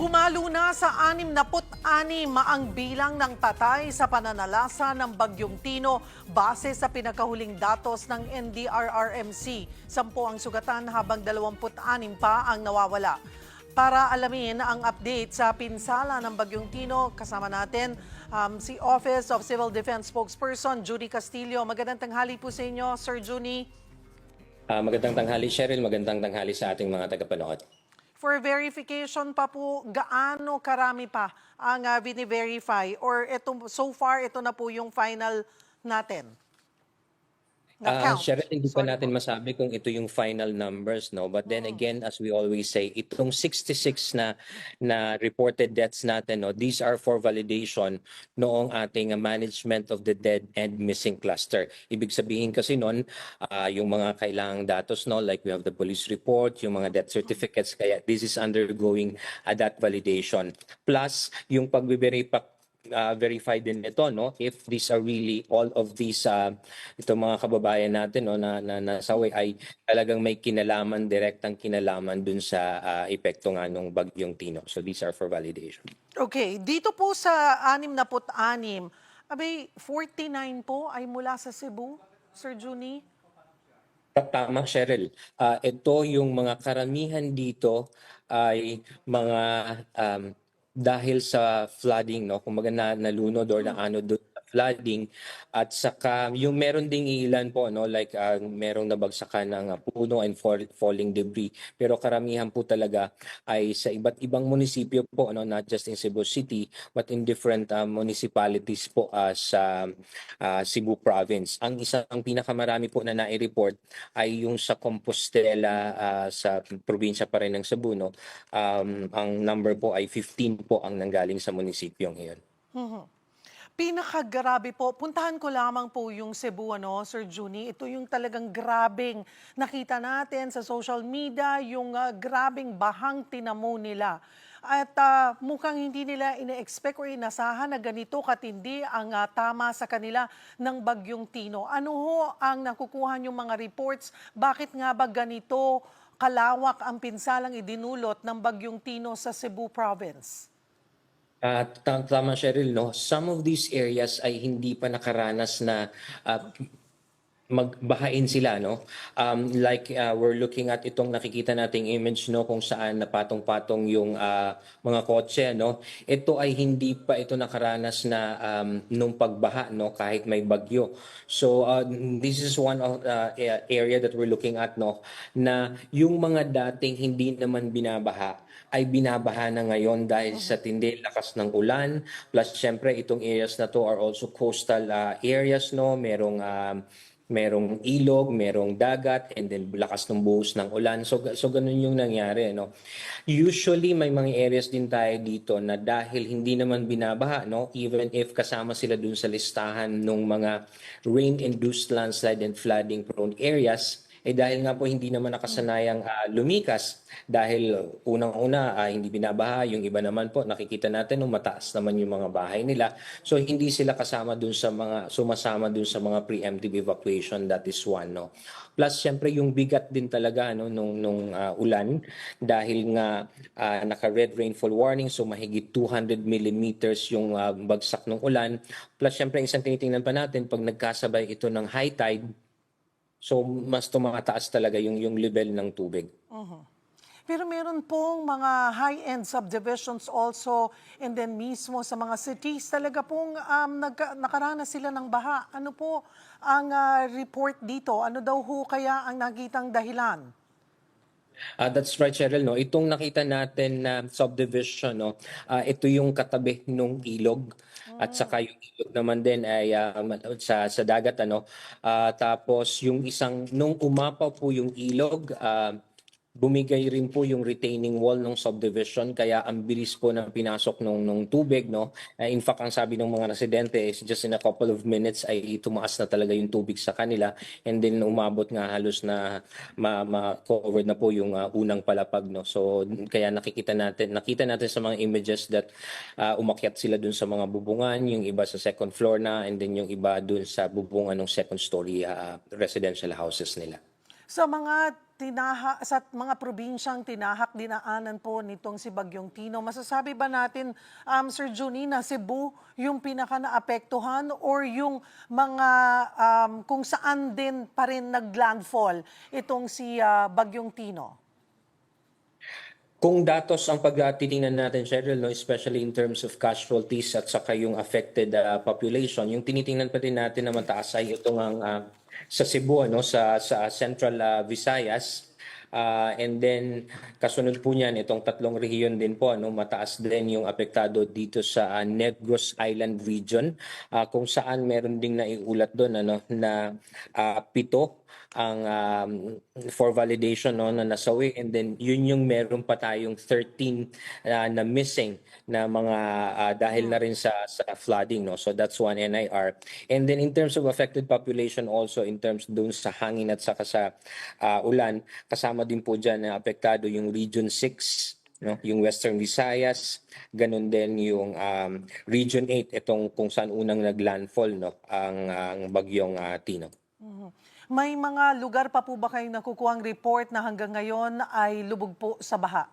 Pumalo na sa 66 ang bilang ng patay sa pananalasa ng Bagyong Tino base sa pinakahuling datos ng NDRRMC. Sampo ang sugatan habang 26 pa ang nawawala. Para alamin ang update sa pinsala ng Bagyong Tino, kasama natin um, si Office of Civil Defense Spokesperson Judy Castillo. Magandang tanghali po sa inyo, Sir Junie. Ah, magandang tanghali, Cheryl. Magandang tanghali sa ating mga tagapanood. For verification pa po, gaano karami pa ang uh, verify Or ito, so far, ito na po yung final natin? Na Ah, count. Cheryl, hindi pa Sorry natin masabi kung ito yung final numbers, no? But then again, as we always say, itong 66 na na reported deaths natin, no? These are for validation noong ating management of the dead and missing cluster. Ibig sabihin kasi noon, ah, yung mga kailangang datos, no? Like we have the police report, yung mga death certificates, kaya this is undergoing ah, that validation. Plus, yung pagbe-verify uh, verify din ito no if these are really all of these uh, ito mga kababayan natin no na na nasawi ay talagang may kinalaman direktang kinalaman dun sa uh, epekto nga nung bagyong Tino so these are for validation Okay, dito po sa 66, abay, 49 po ay mula sa Cebu, Sir Junie? Tama, Cheryl. Ah, ito yung mga karamihan dito ay mga um, dahil sa flooding, no? Kumbaga na nalunod or naano doon sa flooding at saka yung meron ding ilan po no like ah, merong nabagsakan ng ah, puno and fall, falling debris pero karamihan po talaga ay sa iba't ibang munisipyo po no not just in Cebu City but in different ah, municipalities po ah, sa ah, Cebu province. Ang isang pinakamarami po na nai-report ay yung sa Compostela ah, sa probinsya pa rin ng Cebu no. Um, ang number po ay 15 po ang nanggaling sa munisipyong iyon. Pinakagrabe po, puntahan ko lamang po yung Cebu, ano, Sir Junie. Ito yung talagang grabing nakita natin sa social media, yung ah, grabing bahang tinamo nila. At ah, mukhang hindi nila ina-expect or inasahan na ganito katindi ang ah, tama sa kanila ng Bagyong Tino. Ano ho ang nakukuha yung mga reports? Bakit nga ba ganito kalawak ang pinsalang idinulot ng Bagyong Tino sa Cebu Province? At tam- tama Cheryl, no? Some of these areas ay hindi pa nakaranas na ah, magbahain sila no? Um like uh, we're looking at itong nakikita nating image no? Kung saan napatong-patong yung uh, mga kotse no? Ito ay hindi pa ito nakaranas na um, nung pagbaha no? Kahit may bagyo. So uh, this is one of uh, area that we're looking at no? Na yung mga dating hindi naman binabaha ay binabaha na ngayon dahil sa tindi lakas ng ulan. Plus syempre itong areas na to are also coastal uh, areas no? Merong um, merong ilog, merong dagat, and then lakas ng buhos ng ulan. So, so ganun yung nangyari. No? Usually, may mga areas din tayo dito na dahil hindi naman binabaha, no? even if kasama sila dun sa listahan ng mga rain-induced landslide and flooding prone areas, eh dahil nga po hindi naman nakasanayang ah, lumikas dahil unang-una ah, hindi binabaha, yung iba naman po nakikita natin nung mataas naman yung mga bahay nila. So hindi sila kasama dun sa mga sumasama dun sa mga preemptive evacuation that is one no. Plus syempre yung bigat din talaga no nung nung ah, ulan dahil nga ah, naka red rainfall warning so mahigit 200 millimeters yung ah, bagsak ng ulan. Plus syempre isang tinitingnan pa natin pag nagkasabay ito ng high tide So mas tumataas talaga yung yung level ng tubig. Pero meron pong mga high-end subdivisions also and then mismo sa mga cities talaga pong um, nagka- nakaranas sila ng baha. Ano po ang ah, report dito? Ano daw ho kaya ang nakitang dahilan? Ah, that's right, Cheryl. No? Itong nakita natin na subdivision, no? ah, ito yung katabi ng ilog. At saka yung ilog naman din ay ah, sa, sa dagat. Ano? Ah, tapos yung isang, nung umapaw po yung ilog, ah, bumigay rin po yung retaining wall ng subdivision kaya ang bilis po ng pinasok ng nung tubig no? Uh, in fact ang sabi ng mga residente is just in a couple of minutes ay tumaas na talaga yung tubig sa kanila. And then umabot nga halos na ma, ma-covered na po yung uh, unang palapag no? So kaya nakikita natin nakita natin sa mga images that uh, umakyat sila dun sa mga bubungan yung iba sa second floor na and then yung iba dun sa bubungan ng second story uh, residential houses nila Sa mga tinaha sa mga probinsyang tinahak dinaanan po nitong si Bagyong Tino, masasabi ba natin um, Sir Juni na Cebu yung pinaka naapektuhan or yung mga um, kung saan din pa rin naglandfall itong si ah, Bagyong Tino? Kung datos ang pagtitingnan natin, Cheryl, no, especially in terms of casualties at saka yung affected uh, population, yung tinitingnan pa din natin na mataas ay itong ang uh, sa Cebu, ano, sa, sa Central uh, Visayas. Uh, and then, kasunod po niyan, itong tatlong rehiyon din po, ano, mataas din yung apektado dito sa uh, Negros Island region, uh, kung saan meron ding naiulat doon ano, na uh, pito ang um, for validation no na nasawi. And then yun yung meron pa tayong 13 uh, na missing na mga uh, dahil na rin sa sa flooding no. So that's one NIR and then in terms of affected population also in terms dun sa hangin at saka sa uh, ulan kasama din po diyan na apektado yung region 6 no yung Western Visayas. Ganun din yung um, region 8 itong kung saan unang naglandfall no ang ang bagyong uh, Tino May mga lugar pa po ba kayong nakukuhang report na hanggang ngayon ay lubog po sa baha?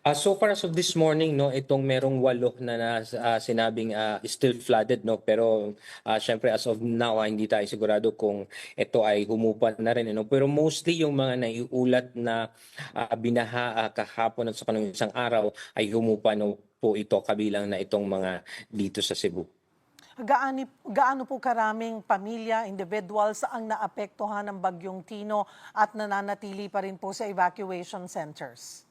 Uh, so far as of this morning, no, itong merong walo na, ah, sinabing ah, still flooded, no, pero uh, syempre as of now, hindi tayo sigurado kung ito ay humupa na rin, no. Pero mostly yung mga naiulat na ah, binaha ah, kahapon at sa kanong isang araw ay humupa no, po ito kabilang na itong mga dito sa Cebu. Gaani, gaano po karaming pamilya, individuals ang naapektuhan ng Bagyong Tino at nananatili pa rin po sa evacuation centers?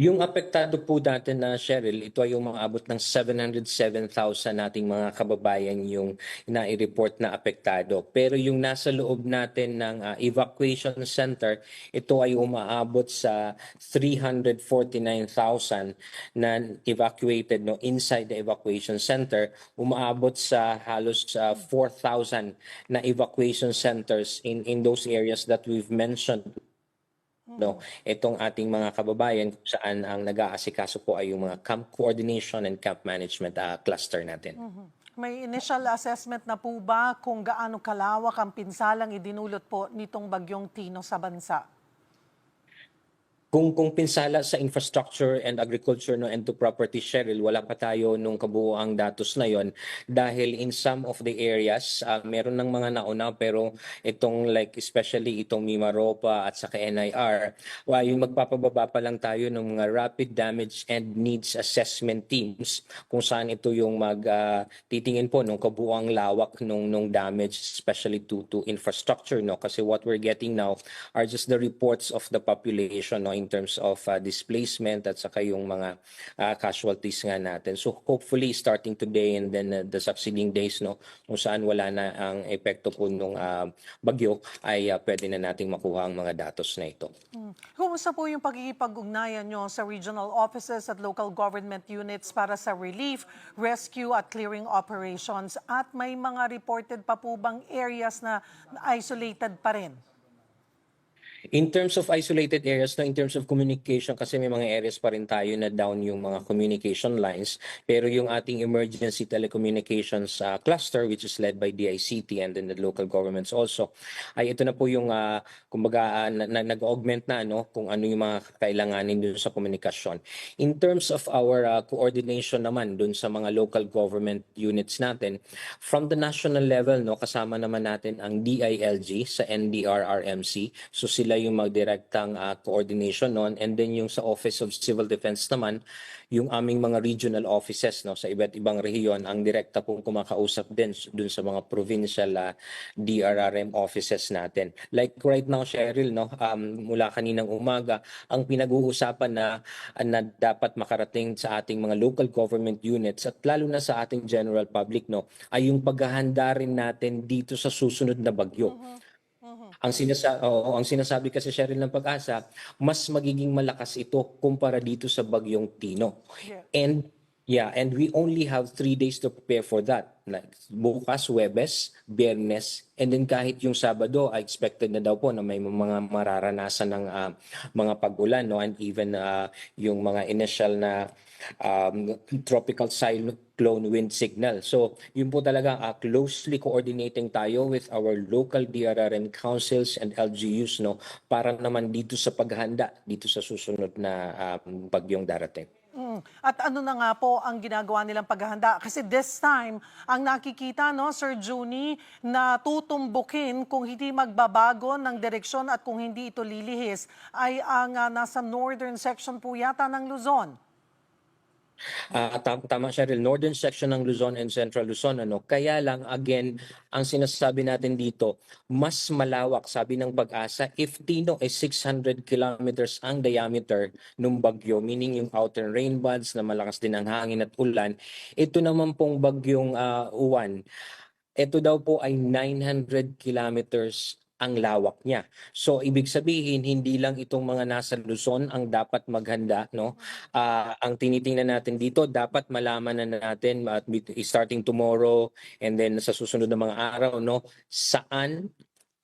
Yung apektado po natin na Cheryl, ito ay yung umaabot ng 707,000 nating mga kababayan yung nai-report na apektado. Pero yung nasa loob natin ng ah, evacuation center, ito ay umaabot sa 349,000 na evacuated no inside the evacuation center, umaabot sa halos sa 4,000 na evacuation centers in in those areas that we've mentioned no itong ating mga kababayan kung saan ang nag-aasikaso po ay yung mga camp coordination and camp management ah, cluster natin. May initial assessment na po ba kung gaano kalawak ang pinsalang idinulot po nitong Bagyong Tino sa bansa? Kung kung pinsala sa infrastructure and agriculture no and to property Cheryl, wala pa tayo nung kabuoang datos na yon. Dahil in some of the areas ah, meron ng mga nauna pero itong like especially itong Mimaropa at saka NIR, wa yung magpapababa pa lang tayo ng mga rapid damage and needs assessment teams kung saan ito yung mag ah, titingin po nung kabuoang lawak nung nung damage especially to to infrastructure no? Kasi what we're getting now are just the reports of the population no in terms of uh, displacement at saka yung mga uh, casualties nga natin. So hopefully starting today and then uh, the succeeding days no kung saan wala na ang epekto po nung uh, bagyo ay uh, pwede na nating makuha ang mga datos na ito. Hmm. Kumusta po yung pagkikipag-ugnayan nyo sa regional offices at local government units para sa relief, rescue at clearing operations? At may mga reported pa po bang areas na isolated pa rin? In terms of isolated areas, no, in terms of communication, kasi may mga areas pa rin tayo na down yung mga communication lines. Pero yung ating emergency telecommunications uh, cluster, which is led by DICT and then the local governments also, ay ito na po yung, uh, kumbaga, uh, na, na, nag-augment na no, kung ano yung mga kailanganin dun sa komunikasyon. In terms of our uh, coordination naman dun sa mga local government units natin, from the national level, no, kasama naman natin ang DILG sa NDRRMC. So sila yung magdirektang uh, coordination noon and then yung sa Office of Civil Defense naman yung aming mga regional offices no sa iba't ibang rehiyon ang direkta pong kumakausap din dun sa mga provincial uh, DRRM offices natin. Like right now Cheryl no um, mula kaninang umaga ang pinag-uusapan na na dapat makarating sa ating mga local government units at lalo na sa ating general public no ay yung paghahanda rin natin dito sa susunod na bagyo ang sinasa oo, ang sinasabi kasi Cheryl ng pag-asa, mas magiging malakas ito kumpara dito sa bagyong Tino. Yeah. And Yeah, and we only have three days to prepare for that. Like bukas, Webes, Biyernes, and then kahit yung Sabado, I expected na daw po na may mga mararanasan ng ah, mga pag-ulan, no? And even ah, yung mga initial na um, tropical cyclone wind signal. So, yun po talaga ah, closely coordinating tayo with our local DRRM councils and LGUs, no? Para naman dito sa paghanda, dito sa susunod na ah, bagyong darating. Mm. At ano na nga po ang ginagawa nilang paghahanda? Kasi this time, ang nakikita, no, Sir Juni, na tutumbukin kung hindi magbabago ng direksyon at kung hindi ito lilihis, ay ang ah, nasa northern section po yata ng Luzon. Ah, tam- tama Cheryl, northern section ng Luzon and central Luzon ano. Kaya lang again, ang sinasabi natin dito, mas malawak sabi ng pag-asa if Tino is 600 kilometers ang diameter ng bagyo, meaning yung outer rain bands na malakas din ang hangin at ulan. Ito naman pong bagyong ah, uwan. Ito daw po ay 900 kilometers ang lawak niya. So ibig sabihin hindi lang itong mga nasa Luzon ang dapat maghanda no. Ah, ang tinitingnan natin dito dapat malaman na natin at starting tomorrow and then sa susunod na mga araw no saan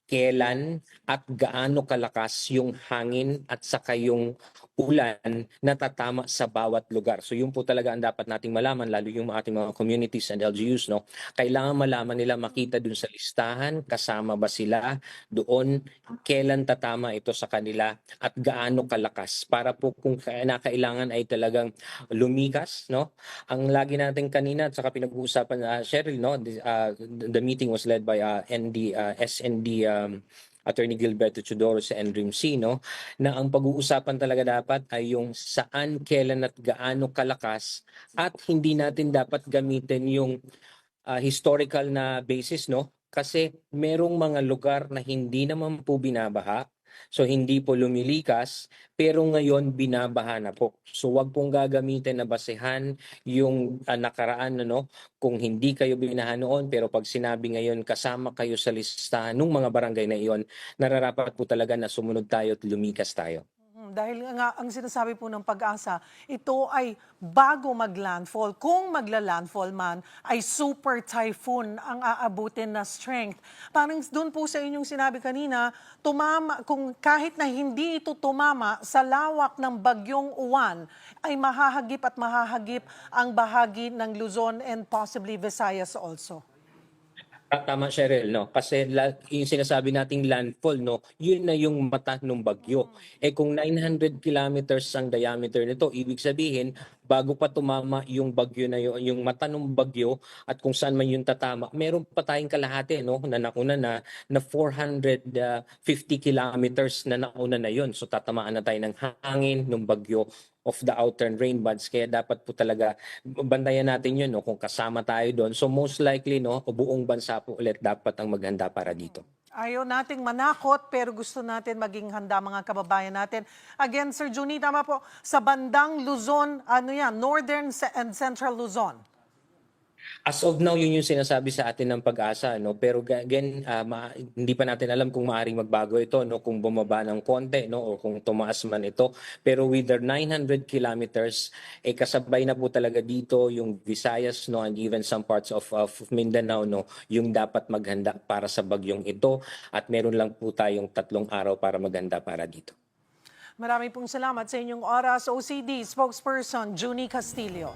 kailan at gaano kalakas yung hangin at saka yung ulan na tatama sa bawat lugar. So yun po talaga ang dapat nating malaman lalo yung ating mga communities and LGUs no. Kailangan malaman nila makita dun sa listahan kasama ba sila doon kailan tatama ito sa kanila at gaano kalakas para po kung kailangan ay talagang lumikas no. Ang lagi natin kanina at saka pinag-uusapan na Cheryl no, the, uh, the meeting was led by uh, ND uh, SND um, Attorney Gilberto Chodoro sa NRIMC, no, na ang pag-uusapan talaga dapat ay yung saan, kailan at gaano kalakas at hindi natin dapat gamitin yung ah, historical na basis, no? Kasi merong mga lugar na hindi naman po binabaha, so hindi po lumilikas, pero ngayon binabaha na po. So wag pong gagamitin na basehan yung ah, nakaraan ano kung hindi kayo binaha noon pero pag sinabi ngayon kasama kayo sa listahan ng mga barangay na iyon, nararapat po talaga na sumunod tayo at lumikas tayo. Dahil nga ang sinasabi po ng pag-asa, ito ay bago mag-landfall. Kung magla-landfall man, ay super typhoon ang aabutin na strength. Parang doon po sa inyong sinabi kanina, tumama, kung kahit na hindi ito tumama sa lawak ng bagyong uwan, ay mahahagip at mahahagip ang bahagi ng Luzon and possibly Visayas also. Ah, Tama, Cheryl, no? Kasi la, yung sinasabi nating landfall, no? Yun na yung mata ng bagyo. Eh kung 900 kilometers ang diameter nito, ibig sabihin, bago pa tumama yung bagyo na yun, yung mata ng bagyo at kung saan man yung tatama, meron pa tayong kalahati, no? Na nauna na, na 450 kilometers na nauna na yun. So tatamaan na tayo ng hangin, ng bagyo of the outer rain bands. Kaya dapat po talaga bandayan natin yun no, kung kasama tayo doon. So most likely no, buong bansa po ulit dapat ang maghanda para dito. Ayaw nating manakot pero gusto natin maging handa mga kababayan natin. Again, Sir Juni, tama po, sa bandang Luzon, ano yan, Northern and Central Luzon. As of now, yun yung sinasabi sa atin ng pag-asa. No? Pero ga- again, ah, ma- hindi pa natin alam kung maaring magbago ito, no? kung bumaba ng konti no? o kung tumaas man ito. Pero with their 900 kilometers, eh, kasabay na po talaga dito yung Visayas no? and even some parts of, of Mindanao no? yung dapat maghanda para sa bagyong ito. At meron lang po tayong tatlong araw para maghanda para dito. Maraming pong salamat sa inyong oras. OCD spokesperson, Juni Castillo.